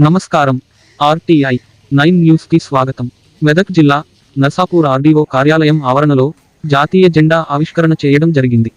నమస్కారం. RTI nine న్యూస్కి స్వాగతం. మెదక్ జిల్లా నర్సాపూర్ ఆర్డీఓ కార్యాలయం ఆవరణలో జాతీయ జెండా ఆవిష్కరణ చేయడం జరిగింది.